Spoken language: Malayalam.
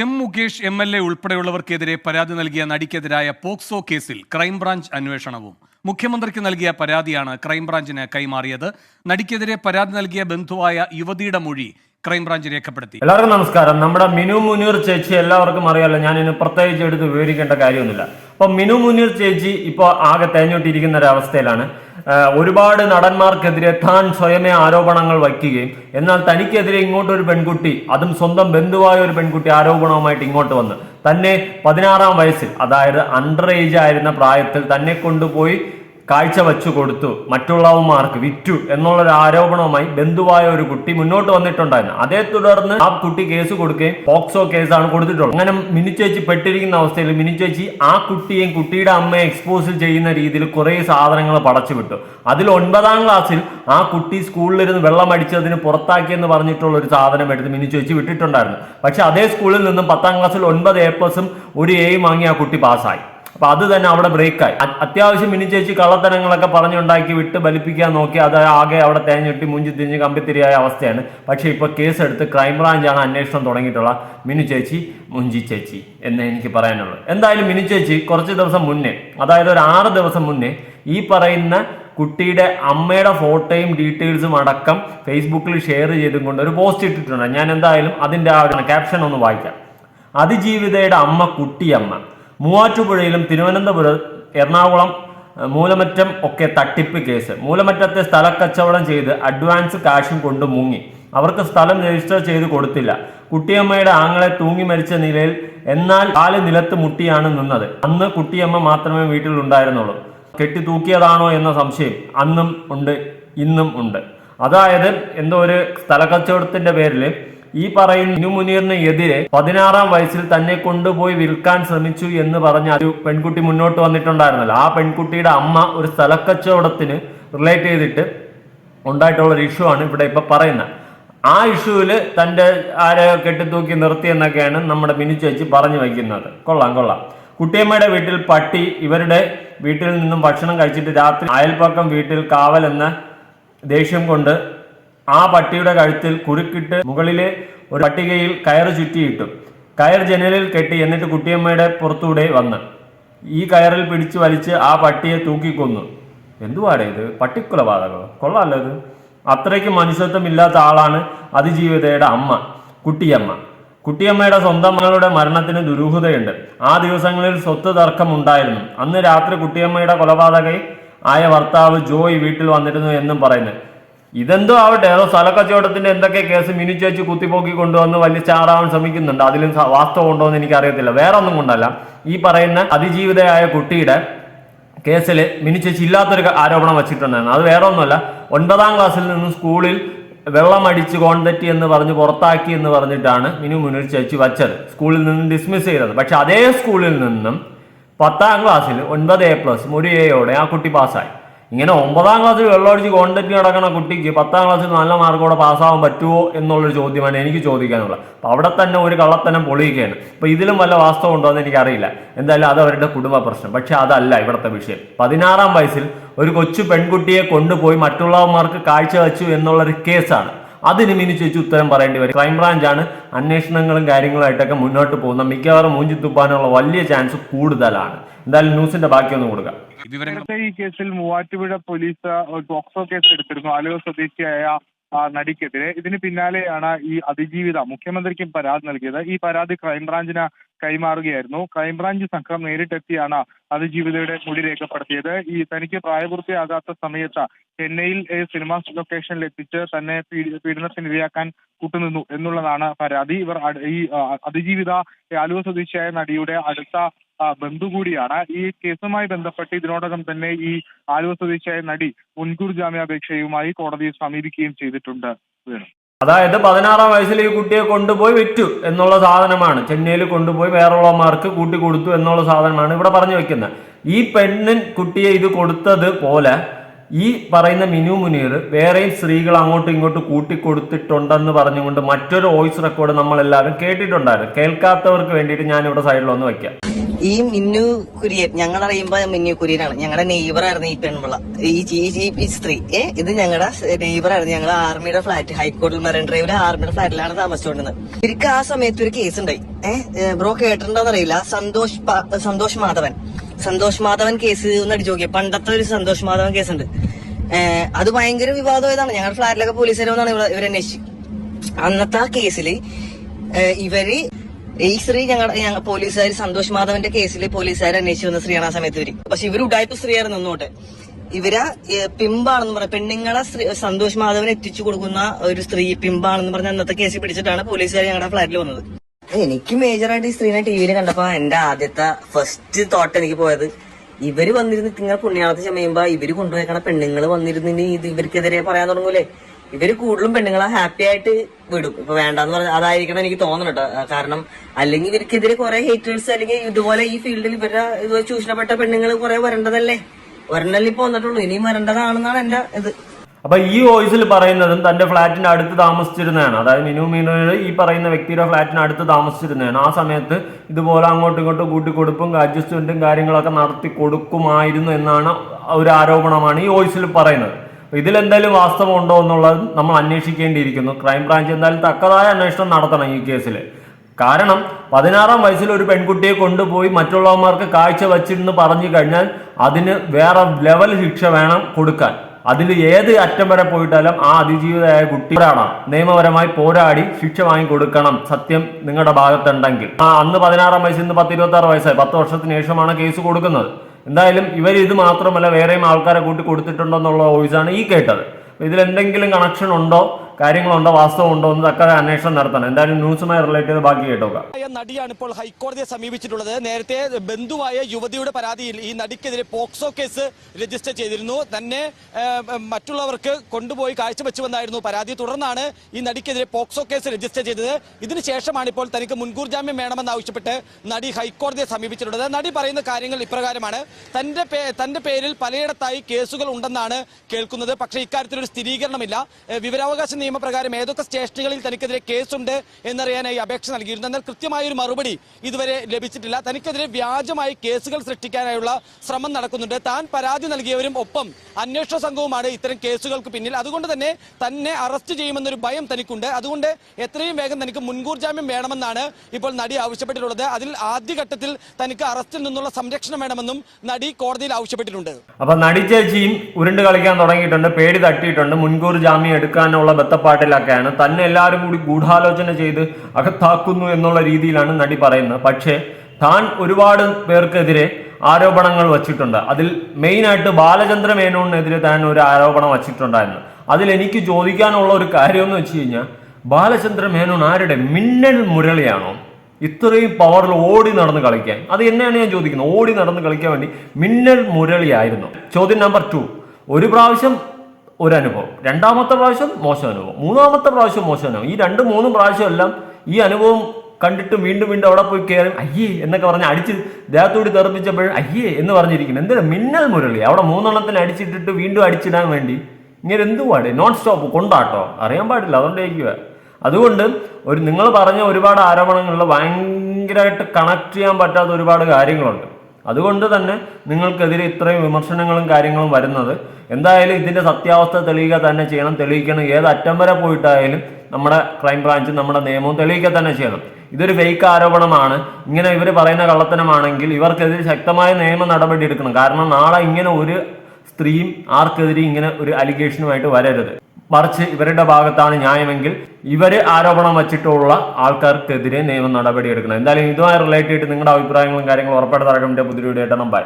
M Mukesh M L A ഉൾപ്പെടെയുള്ളവർക്കെതിരെ പരാതി നൽകിയ നടിക്കെതിരായ പോക്സോ കേസിൽ ക്രൈംബ്രാഞ്ച് അന്വേഷണവും. മുഖ്യമന്ത്രിക്ക് നൽകിയ പരാതിയാണ് ക്രൈംബ്രാഞ്ചിന് കൈമാറിയത്. നടിക്കെതിരെ പരാതി നൽകിയ ബന്ധുവായ യുവതിയുടെ മൊഴി ക്രൈംബ്രാഞ്ച് രേഖപ്പെടുത്തി. എല്ലാവർക്കും നമസ്കാരം. നമ്മുടെ മിനു മുനീർ ചേച്ചി എല്ലാവർക്കും അറിയാലോ ഞാൻ ഇനി പ്രത്യേകിച്ച് എടുത്ത് വിവരിക്കേണ്ട കാര്യമൊന്നുമില്ല. അപ്പൊ മിനു മുനീർ ചേച്ചി ഇപ്പോൾ ആകെ തേഞ്ഞോട്ടിരിക്കുന്ന ഒരു അവസ്ഥയിലാണ് ഒരുപാട് നടന്മാർക്കെതിരെ താൻ സ്വയമേ ആരോപണങ്ങൾ വയ്ക്കുകയും എന്നാൽ തനിക്കെതിരെ ഇങ്ങോട്ട് ഒരു പെൺകുട്ടി അതും സ്വന്തം ബന്ധുവായ ഒരു പെൺകുട്ടി ആരോപണവുമായിട്ട് ഇങ്ങോട്ട് വന്ന്. തന്നെ പതിനാറാം വയസ്സിൽ അതായത് അണ്ടർ ഏജ് ആയിരുന്ന പ്രായത്തിൽ തന്നെ കൊണ്ടുപോയി കാഴ്ച വെച്ചു കൊടുത്തു. മറ്റുള്ളവന്മാർക്ക് വിറ്റു എന്നുള്ള ഒരു ആരോപണവുമായി ബന്ധുവായ ഒരു കുട്ടി മുന്നോട്ട് വന്നിട്ടുണ്ടായിരുന്നു. അതേ തുടർന്ന് ആ കുട്ടി കേസ് കൊടുക്കുകയും പോക്സോ കേസാണ് കൊടുത്തിട്ടുള്ളത്. അങ്ങനെ മിനിച്ചേച്ചി പെട്ടിരിക്കുന്ന അവസ്ഥയിൽ മിനിച്ചേച്ചി ആ കുട്ടിയെയും കുട്ടിയുടെ അമ്മയെ എക്സ്പോസ് ചെയ്യുന്ന രീതിയിൽ കുറെ സാധനങ്ങൾ പടച്ചു വിട്ടു. അതിൽ ഒൻപതാം ക്ലാസ്സിൽ ആ കുട്ടി സ്കൂളിലിരുന്ന് വെള്ളം അടിച്ചതിന് പുറത്താക്കിയെന്ന് പറഞ്ഞിട്ടുള്ള ഒരു സാധനം എടുത്ത് മിനിച്ചേച്ചി വിട്ടിട്ടുണ്ടായിരുന്നു. പക്ഷെ അതേ സ്കൂളിൽ നിന്നും പത്താം ക്ലാസ്സിൽ ഒൻപത് എ പ്ലസും ഒരു എയും വാങ്ങി ആ കുട്ടി പാസ്സായി അപ്പൊ അത് തന്നെ അവിടെ ബ്രേക്കായി. അത്യാവശ്യം മിനി ചേച്ചി കള്ളത്തരങ്ങളൊക്കെ പറഞ്ഞുണ്ടാക്കി വിട്ട് ബലിപ്പിക്കാൻ നോക്കി അത് ആകെ അവിടെ തേഞ്ഞിട്ടി മുഞ്ചി തിരിഞ്ഞ് കമ്പിത്തിരിയായ അവസ്ഥയാണ്. പക്ഷെ ഇപ്പൊ കേസെടുത്ത് ക്രൈംബ്രാഞ്ചാണ് അന്വേഷണം തുടങ്ങിയിട്ടുള്ള മിനു ചേച്ചി മുഞ്ചി ചേച്ചി എന്ന് എനിക്ക് പറയാനുള്ളത്. എന്തായാലും മിനു ചേച്ചി കുറച്ച് ദിവസം മുന്നേ അതായത് ഒരു ആറ് ദിവസം മുന്നേ ഈ പറയുന്ന കുട്ടിയുടെ അമ്മയുടെ ഫോട്ടോയും ഡീറ്റെയിൽസും അടക്കം ഫേസ്ബുക്കിൽ ഷെയർ ചെയ്തും കൊണ്ട് ഒരു പോസ്റ്റ് ഇട്ടിട്ടുണ്ട്. ഞാൻ എന്തായാലും അതിന്റെ ആ ക്യാപ്ഷൻ ഒന്ന് വായിക്കാം. അതിജീവിതയുടെ അമ്മ കുട്ടിയമ്മ. മൂവാറ്റുപുഴയിലും തിരുവനന്തപുരം എറണാകുളം മൂലമറ്റം ഒക്കെ തട്ടിപ്പ് കേസ്. മൂലമറ്റത്തെ സ്ഥലക്കച്ചവടം ചെയ്ത് അഡ്വാൻസ് കാശും കൊണ്ട് മുങ്ങി. അവർക്ക് സ്ഥലം രജിസ്റ്റർ ചെയ്ത് കൊടുത്തില്ല. കുട്ടിയമ്മയുടെ ആങ്ങളെ തൂങ്ങി മരിച്ച നിലയിൽ എന്നാൽ കാൽ നിലത്ത് മുട്ടിയാണ് നിന്നത്. അന്ന് കുട്ടിയമ്മ മാത്രമേ വീട്ടിൽ ഉണ്ടായിരുന്നുള്ളൂ കെട്ടി തൂക്കിയതാണോ എന്ന സംശയം അന്നും ഉണ്ട് ഇന്നും ഉണ്ട്. അതായത് എന്തോ ഒരു സ്ഥലക്കച്ചവടത്തിന്റെ പേരിൽ ഈ പറയുന്ന ഇനു മുനീറിന് എതിരെ പതിനാറാം വയസ്സിൽ തന്നെ കൊണ്ടുപോയി വിൽക്കാൻ ശ്രമിച്ചു എന്ന് പറഞ്ഞ ഒരു പെൺകുട്ടി മുന്നോട്ട് വന്നിട്ടുണ്ടായിരുന്നല്ലോ. ആ പെൺകുട്ടിയുടെ അമ്മ ഒരു സ്ഥലക്കച്ചവടത്തിന് റിലേറ്റ് ചെയ്തിട്ട് ഉണ്ടായിട്ടുള്ള ഒരു ഇഷ്യൂ ആണ് ഇവിടെ ഇപ്പൊ പറയുന്നത്. ആ ഇഷ്യൂവിൽ തന്റെ ആരെ കെട്ടിത്തൂക്കി നിർത്തി എന്നൊക്കെയാണ് നമ്മുടെ മിനി ചേച്ചി പറഞ്ഞു വയ്ക്കുന്നത് കൊള്ളാം കൊള്ളാം. കുട്ടിയമ്മയുടെ വീട്ടിൽ പട്ടി ഇവരുടെ വീട്ടിൽ നിന്നും ഭക്ഷണം കഴിച്ചിട്ട് രാത്രി അയൽപ്പക്കം വീട്ടിൽ കാവൽ എന്ന ദേഷ്യം കൊണ്ട് ആ പട്ടിയുടെ കഴുത്തിൽ കുരുക്കിട്ട് മുകളിലെ ഒരു പട്ടികയിൽ കയറ് ചുറ്റിയിട്ടു. കയർ ജനലിൽ കെട്ടി എന്നിട്ട് കുട്ടിയമ്മയുടെ പുറത്തൂടെ വന്ന്. ഈ കയറിൽ പിടിച്ചു വലിച്ച് ആ പട്ടിയെ തൂക്കിക്കൊന്നു. എന്തുവാടേ ഇത്? പട്ടിക്കുലപാതകോ കൊള്ളാമല്ലോ ഇത്. അത്രയ്ക്ക് മനുഷ്യത്വം ഇല്ലാത്ത ആളാണ് അതിജീവിതയുടെ അമ്മ കുട്ടിയമ്മ. കുട്ടിയമ്മയുടെ സ്വന്തം മകളുടെ മരണത്തിന് ദുരൂഹതയുണ്ട്. ആ ദിവസങ്ങളിൽ സ്വത്ത് തർക്കം ഉണ്ടായിരുന്നു. അന്ന് രാത്രി കുട്ടിയമ്മയുടെ കൊലപാതകയിൽ ആയ ഭർത്താവ് ജോയ് വീട്ടിൽ വന്നിരുന്നു എന്നും പറയുന്നു. ഇതെന്തോ ആവട്ടെ ഏതോ സ്ഥലക്കച്ചവടത്തിന്റെ എന്തൊക്കെ കേസ് മിനി ചേച്ചി കുത്തിപ്പോക്കി കൊണ്ടുവന്ന് വലിയ ചാറാവാൻ ശ്രമിക്കുന്നുണ്ട്. അതിലും വാസ്തവം ഉണ്ടോ എന്ന് എനിക്ക് അറിയത്തില്ല വേറെ ഒന്നും കൊണ്ടല്ല. ഈ പറയുന്ന അതിജീവിതയായ കുട്ടിയുടെ കേസിൽ മിനി ചേച്ചി ഇല്ലാത്തൊരു ആരോപണം വെച്ചിട്ടുണ്ടായിരുന്നു അത് വേറെ ഒന്നുമല്ല. ഒൻപതാം ക്ലാസ്സിൽ നിന്നും സ്കൂളിൽ വെള്ളം അടിച്ച് കോൺതെറ്റി എന്ന് പറഞ്ഞ് പുറത്താക്കി എന്ന് പറഞ്ഞിട്ടാണ് മിനു മുനീർ ചേച്ചി വച്ചത്. സ്കൂളിൽ നിന്നും ഡിസ്മിസ് ചെയ്തത്. പക്ഷെ അതേ സ്കൂളിൽ നിന്നും പത്താം ക്ലാസ്സിൽ ഒൻപത് എ പ്ലസ് ഒരു എയോടെ ആ കുട്ടി പാസ്സായി ഇങ്ങനെ ഒമ്പതാം ക്ലാസ്സിൽ വെള്ളമടിച്ച് കോണ്ടറ്റ് നടക്കുന്ന കുട്ടിക്ക് പത്താം ക്ലാസ്സിൽ നല്ല മാർക്കോടെ പാസ്സാവാൻ പറ്റുമോ എന്നുള്ളൊരു ചോദ്യമാണ് എനിക്ക് ചോദിക്കാനുള്ളത്. അപ്പോൾ അവിടെ തന്നെ ഒരു കള്ളത്തനം പൊളിയുകയാണ്. അപ്പോൾ ഇതിലും വല്ല വാസ്തവം ഉണ്ടോ എന്ന് എനിക്കറിയില്ല. എന്തായാലും അത് അവരുടെ കുടുംബ പ്രശ്നം. പക്ഷേ അതല്ല ഇവിടുത്തെ വിഷയം. പതിനാറാം വയസ്സിൽ ഒരു കൊച്ചു പെൺകുട്ടിയെ കൊണ്ടുപോയി മറ്റുള്ളവന്മാർക്ക് കാഴ്ച വെച്ചു എന്നുള്ളൊരു കേസാണ്. അതിന് മിനി ചേച്ചി ഉത്തരം പറയേണ്ടി വരും. ക്രൈംബ്രാഞ്ചാണ് അന്വേഷണങ്ങളും കാര്യങ്ങളായിട്ടൊക്കെ മുന്നോട്ട് പോകുന്ന മിക്കവാറും മൂഞ്ചി തുപ്പാനുള്ള വലിയ ചാൻസ് കൂടുതലാണ്. എന്തായാലും ന്യൂസിന്റെ ബാക്കിയൊന്നും കൊടുക്കാം. നേരത്തെ ഈ കേസിൽ മൂവാറ്റുപുഴ പോലീസ് ഒരു പോക്സോ കേസ് എടുത്തിരുന്നു. ആലുവ സ്വദേശിയായ നടിക്കെതിരെ. ഇതിന് പിന്നാലെയാണ് ഈ അതിജീവിത മുഖ്യമന്ത്രിക്കും പരാതി നൽകിയത്. ഈ പരാതി ക്രൈംബ്രാഞ്ചിന് കൈമാറുകയായിരുന്നു. ക്രൈംബ്രാഞ്ച് സംഘം നേരിട്ടെത്തിയാണ് അതിജീവിതയുടെ മൊഴി രേഖപ്പെടുത്തിയത്. ഈ തനിക്ക് പ്രായപൂർത്തിയാകാത്ത സമയത്ത് ചെന്നൈയിൽ സിനിമ ലൊക്കേഷനിൽ എത്തിച്ച് തന്നെ പീഡി- പീഡനത്തിനിരയാക്കാൻ കൂട്ടുനിന്നു എന്നുള്ളതാണ് പരാതി. ഇവർ ഈ അതിജീവിത ആലുവ സ്വദേശിയായ നടിയുടെ അടുത്ത ബന്ധു കൂടിയാണ്. ഈ കേസുമായി ബന്ധപ്പെട്ട് ഇതിനോടകം തന്നെ ഈ ആലുവ സ്വദേശിയായ നടി മുൻകൂർ ജാമ്യാപേക്ഷയുമായി കോടതിയെ സമീപിക്കുകയും ചെയ്തിട്ടുണ്ട്. അതായത് പതിനാറാം വയസ്സിൽ ഈ കുട്ടിയെ കൊണ്ടുപോയി വിറ്റു എന്നുള്ള സാധനമാണ്. ചെന്നൈയിൽ കൊണ്ടുപോയി വേറുള്ളമാർക്ക് കൂട്ടി കൊടുത്തു എന്നുള്ള സാധനമാണ് ഇവിടെ പറഞ്ഞു വെക്കുന്നത്. ഈ പെണ്ണിൻ കുട്ടിയെ ഇത് കൊടുത്തത് പോലെ ഈ പറയുന്ന മിനു മുനീർ വേറെയും സ്ത്രീകൾ അങ്ങോട്ടും ഇങ്ങോട്ടും കൂട്ടിക്കൊടുത്തിട്ടുണ്ടെന്ന് പറഞ്ഞുകൊണ്ട് മറ്റൊരു വോയിസ് റെക്കോർഡ് നമ്മൾ എല്ലാവരും കേട്ടിട്ടുണ്ടായിരുന്നു. കേൾക്കാത്തവർക്ക് വേണ്ടിയിട്ട് ഞാൻ ഇവിടെ സൈഡിൽ ഒന്ന് വെക്കാം ഈ മിന്നു കുര്യൻ ഞങ്ങൾ അറിയുമ്പോ മിന്നു കുര്യനാണ്. ഞങ്ങളുടെ നെയ്ബറായിരുന്നു ഈ പെൺപിള്ള. ഈ ഈ- സ്ത്രീ. ഏ ഇത് ഞങ്ങളുടെ നെയ്ബറായിരുന്നു ഞങ്ങൾ ആർമിയുടെ ഫ്ലാറ്റ് ഹൈക്കോടതി മറൈൻ ഡ്രൈവിലെ ആർമിയുടെ ഫ്ലാറ്റിലാണ് താമസിച്ചുകൊണ്ടിരുന്നത്. ഇവർക്ക് ആ സമയത്ത് ഒരു കേസ് ഉണ്ടായി. ഏഹ് ബ്രോ കേട്ടിട്ടുണ്ടോന്നറിയില്ല. സന്തോഷ് സന്തോഷ് മാധവൻ. സന്തോഷ് മാധവൻ കേസ് ഒന്ന് അടിച്ചു നോക്കിയ. പണ്ടത്തെ ഒരു സന്തോഷ് മാധവൻ കേസ് ഉണ്ട് ഏഹ് അത് ഭയങ്കര വിവാദമായതാണ്. ഞങ്ങളുടെ ഫ്ലാറ്റിലൊക്കെ പോലീസുകാർ വന്നാണ് ഇവർ അന്വേഷിച്ചു. അന്നത്തെ ആ കേസിൽ ഇവർ ഈ സ്ത്രീ ഞങ്ങളുടെ പോലീസുകാർ സന്തോഷ് മാധവന്റെ കേസിൽ പോലീസുകാർ അന്വേഷിച്ചു വന്ന സ്ത്രീയാണ് ആ സമയത്ത് ഇവർ. പക്ഷെ ഇവർ ഉടായ്പ സ്ത്രീയായിരുന്നു ഒന്നോട്ടെ ഇവർ പിമ്പാണെന്ന് പറഞ്ഞ പെണ്ണുങ്ങളെ സന്തോഷ് മാധവൻ എത്തിച്ചു കൊടുക്കുന്ന ഒരു സ്ത്രീ പിമ്പാണെന്ന് പറഞ്ഞ അന്നത്തെ കേസിൽ പിടിച്ചിട്ടാണ് പോലീസുകാർ ഞങ്ങളുടെ ഫ്ലാറ്റിൽ വന്നത്. എനിക്ക് മേജറായിട്ട് ഈ സ്ത്രീനെ ടി വിയിൽ കണ്ടപ്പോ എന്റെ ആദ്യത്തെ ഫസ്റ്റ് തോട്ട് എനിക്ക് പോയത് ഇവർ വന്നിരുന്ന് നിങ്ങൾ പുണ്യാളത്ത് ചമയുമ്പോ ഇവർ കൊണ്ടുപോയേക്കണ പെണ്ണുങ്ങൾ വന്നിരുന്നിന് ഇത് ഇവർക്കെതിരെ പറയാൻ തുടങ്ങൂലേ? ഇവർ കൂടുതലും പെണ്ണുങ്ങളെ ഹാപ്പി ആയിട്ട് വിടും. ഇപ്പൊ വേണ്ടെന്ന് പറഞ്ഞ അതായിരിക്കണം എനിക്ക് തോന്നുന്നു കേട്ടോ. കാരണം അല്ലെങ്കിൽ ഇവർക്കെതിരെ കുറെ ഹേറ്റേഴ്സ് അല്ലെങ്കിൽ ഇതുപോലെ ഈ ഫീൽഡിൽ ഇവരുടെ ഇതുപോലെ ചൂഷണപ്പെട്ട പെണ്ണുങ്ങൾ കുറെ വരേണ്ടതല്ലേ? ഒരെണ്ണല്ലേ ഇപ്പൊ വന്നിട്ടുള്ളൂ. ഇനിയും വരേണ്ടതാണെന്നാണ് എന്റെ ഇത്. അപ്പൊ ഈ വോയിസിൽ പറയുന്നതും തന്റെ ഫ്ലാറ്റിന്റെ അടുത്ത് താമസിച്ചിരുന്നതാണ്. അതായത് മിനു മീനോയുടെ ഈ പറയുന്ന വ്യക്തിയുടെ ഫ്ലാറ്റിന് അടുത്ത് താമസിച്ചിരുന്നതാണ്. ആ സമയത്ത് ഇതുപോലെ അങ്ങോട്ടും ഇങ്ങോട്ടും കൂട്ടിക്കൊടുപ്പും അഡ്ജസ്റ്റ്മെന്റും കാര്യങ്ങളൊക്കെ നടത്തി കൊടുക്കുമായിരുന്നു എന്നാണ് ഒരു ആരോപണമാണ് ഈ വോയിസിൽ പറയുന്നത്. ഇതിലെന്തായാലും വാസ്തവം ഉണ്ടോ എന്നുള്ളത് നമ്മൾ അന്വേഷിക്കേണ്ടിയിരിക്കുന്നു. ക്രൈംബ്രാഞ്ച് എന്തായാലും തക്കതായ അന്വേഷണം നടത്തണം ഈ കേസിൽ കാരണം പതിനാറാം വയസ്സിൽ ഒരു പെൺകുട്ടിയെ കൊണ്ടുപോയി മറ്റുള്ളവന്മാർക്ക് കാഴ്ച വച്ചിരുന്ന് പറഞ്ഞു കഴിഞ്ഞാൽ അതിന് വേറെ ലെവൽ ശിക്ഷ വേണം കൊടുക്കാൻ. അതിൽ ഏത് അറ്റം വരെ പോയിട്ടാലും ആ അതിജീവിതയായ കുട്ടി നിയമപരമായി പോരാടി ശിക്ഷ വാങ്ങിക്കൊടുക്കണം. സത്യം നിങ്ങളുടെ ഭാഗത്തുണ്ടെങ്കിൽ. ആ അന്ന് പതിനാറാം വയസ്സിൽ നിന്ന് പത്ത് ഇരുപത്തി ആറ് വയസ്സായി. പത്ത് വർഷത്തിന് ശേഷമാണ് കേസ് കൊടുക്കുന്നത്. എന്തായാലും ഇവർ ഇത് മാത്രമല്ല വേറെയും ആൾക്കാരെ കൂട്ടി കൊടുത്തിട്ടുണ്ടോ എന്നുള്ള വോയിസാണ് ഈ കേട്ടത്. ഇതിലെന്തെങ്കിലും കണക്ഷൻ ഉണ്ടോ? കാര്യങ്ങളുണ്ടോ വാസ്തവം ഉണ്ടോ എന്ന് തക്ക അന്വേഷണം നടത്തണം. എന്തായാലും ന്യൂസുമായി റിലേറ്റ് ചെയ്ത് ബാക്കി കേട്ടോക്കാം. നടിയാണ് ഇപ്പോൾ ഹൈക്കോടതിയെ സമീപിച്ചിട്ടുള്ളത്. നേരത്തെ ബന്ധുവായ യുവതിയുടെ പരാതിയിൽ ഈ നടിക്കെതിരെ പോക്സോ കേസ് രജിസ്റ്റർ ചെയ്തിരുന്നു. തന്നെ മറ്റുള്ളവർക്ക് കൊണ്ടുപോയി കാഴ്ചവെച്ചുവെന്നായിരുന്നു പരാതി. തുടർന്നാണ് ഈ നടിക്കെതിരെ പോക്സോ കേസ് രജിസ്റ്റർ ചെയ്തത്. ഇതിനുശേഷമാണ് ഇപ്പോൾ തനിക്ക് മുൻകൂർ ജാമ്യം വേണമെന്നാവശ്യപ്പെട്ട് നടി ഹൈക്കോടതിയെ സമീപിച്ചിട്ടുള്ളത്. നടി പറയുന്ന കാര്യങ്ങൾ ഇപ്രകാരമാണ്. തന്റെ തന്റെ പേരിൽ പലയിടത്തായി കേസുകൾ ഉണ്ടെന്നാണ് കേൾക്കുന്നത്. പക്ഷേ ഇക്കാര്യത്തിൽ ഒരു സ്ഥിരീകരണമില്ല വിവരാവകാശ നിയമപ്രകാരം ഏതൊക്കെ സ്റ്റേഷനുകളിൽ തനിക്കെതിരെ കേസുണ്ട് എന്നറിയാനായി അപേക്ഷ നൽകിയിരുന്നു. എന്നാൽ കൃത്യമായ ഒരു മറുപടി ഇതുവരെ ലഭിച്ചിട്ടില്ല. തനിക്കെതിരെ വ്യാജമായി കേസുകൾ സൃഷ്ടിക്കാനായുള്ള ശ്രമം നടക്കുന്നുണ്ട്. താൻ പരാതി നൽകിയവരും ഒപ്പം അന്വേഷണ സംഘവുമാണ് ഇത്തരം കേസുകൾക്ക് പിന്നിൽ. അതുകൊണ്ട് തന്നെ തന്നെ അറസ്റ്റ് ചെയ്യുമെന്നൊരു ഭയം തനിക്കുണ്ട്. അതുകൊണ്ട് എത്രയും വേഗം തനിക്ക് മുൻകൂർ ജാമ്യം വേണമെന്നാണ് ഇപ്പോൾ നടി ആവശ്യപ്പെട്ടിട്ടുള്ളത്. അതിൽ ആദ്യഘട്ടത്തിൽ തനിക്ക് അറസ്റ്റിൽ നിന്നുള്ള സംരക്ഷണം വേണമെന്നും നടി കോടതിയിൽ ആവശ്യപ്പെട്ടിട്ടുണ്ട്. അപ്പൊ നടി ചേച്ചിയും ഉരുണ്ട് കളിക്കാൻ തുടങ്ങിയിട്ടുണ്ട്. പേടി തട്ടിയിട്ടുണ്ട്. മുൻകൂർ ജാമ്യം എടുക്കാനുള്ള ബത്തപ്പാട്ടിലൊക്കെയാണ് തന്നെ എല്ലാവരും കൂടി ഗൂഢാലോചന ചെയ്ത് അകത്താക്കുന്നു എന്നുള്ള രീതിയിലാണ് നടി പറയുന്നത്. പക്ഷേ താൻ ഒരുപാട് പേർക്കെതിരെ ആരോപണങ്ങൾ വച്ചിട്ടുണ്ട്. അതിൽ മെയിനായിട്ട് ബാലചന്ദ്ര മേനോനെതിരെ താൻ ഒരു ആരോപണം വച്ചിട്ടുണ്ടായിരുന്നു. അതിൽ എനിക്ക് ചോദിക്കാനുള്ള ഒരു കാര്യം എന്ന് വെച്ച് കഴിഞ്ഞാൽ ബാലചന്ദ്ര മേനോൻ ആരുടെ? മിന്നൽ മുരളിയാണോ? ഇത്രയും പവറിൽ ഓടി നടന്ന് കളിക്കാൻ. അത് എന്നെയാണ് ഞാൻ ചോദിക്കുന്നത്. ഓടി നടന്ന് കളിക്കാൻ വേണ്ടി മിന്നൽ മുരളിയായിരുന്നു. ചോദ്യം നമ്പർ ടു ഒരു പ്രാവശ്യം ഒരു അനുഭവം രണ്ടാമത്തെ പ്രാവശ്യം മോശം അനുഭവം. മൂന്നാമത്തെ പ്രാവശ്യം മോശം അനുഭവം. ഈ രണ്ട് മൂന്നും പ്രാവശ്യം എല്ലാം ഈ അനുഭവം കണ്ടിട്ട് വീണ്ടും വീണ്ടും അവിടെ പോയി കയറി അയ്യേ എന്നൊക്കെ പറഞ്ഞ് അടിച്ച് ദേഹത്തോടി തെറിപ്പിച്ചപ്പോഴും അയ്യേ എന്ന് പറഞ്ഞിരിക്കുന്നു. എന്തിനാ മിന്നൽ മുരളി? അവിടെ മൂന്നെണ്ണത്തിന് അടിച്ചിട്ടിട്ട് വീണ്ടും അടിച്ചിടാൻ വേണ്ടി ഇങ്ങനെ എന്തുവാടെ നോൺ സ്റ്റോപ്പ് കൊണ്ടാട്ടോ? അറിയാൻ പാടില്ല അതുകൊണ്ടിരിക്കുക അതുകൊണ്ട് ഒരു നിങ്ങൾ പറഞ്ഞ ഒരുപാട് ആരോപണങ്ങളിൽ ഭയങ്കരമായിട്ട് കണക്ട് ചെയ്യാൻ പറ്റാത്ത ഒരുപാട് കാര്യങ്ങളുണ്ട്. അതുകൊണ്ട് തന്നെ നിങ്ങൾക്കെതിരെ ഇത്രയും വിമർശനങ്ങളും കാര്യങ്ങളും വരുന്നത്. എന്തായാലും ഇതിന്റെ സത്യാവസ്ഥ തെളിയിക്കുക തന്നെ ചെയ്യണം. തെളിയിക്കണം. ഏത് അറ്റം വരെ പോയിട്ടായാലും നമ്മുടെ ക്രൈംബ്രാഞ്ചും നമ്മുടെ നിയമവും തെളിയിക്കുക തന്നെ ചെയ്യണം. ഇതൊരു ഫേക്ക് ആരോപണമാണ്. ഇങ്ങനെ ഇവർ പറയുന്ന കള്ളത്തനമാണെങ്കിൽ ഇവർക്കെതിരെ ശക്തമായ നിയമ നടപടി എടുക്കണം കാരണം നാളെ ഇങ്ങനെ ഒരു സ്ത്രീയും ആർക്കെതിരെ ഇങ്ങനെ ഒരു അലിഗേഷനുമായിട്ട് വരരുത്. മറിച്ച് ഇവരുടെ ഭാഗത്താണ് ന്യായമെങ്കിൽ ഇവർ ആരോപണം വച്ചിട്ടുള്ള ആൾക്കാർക്കെതിരെ നിയമ നടപടി എടുക്കണം എന്തായാലും ഇതുമായി റിലേറ്റ് നിങ്ങളുടെ അഭിപ്രായങ്ങളും കാര്യങ്ങളും ഉറപ്പായിട്ട് തറകമിന്റെ പുതിയ വീഡിയോ ആയിട്ട് ബൈ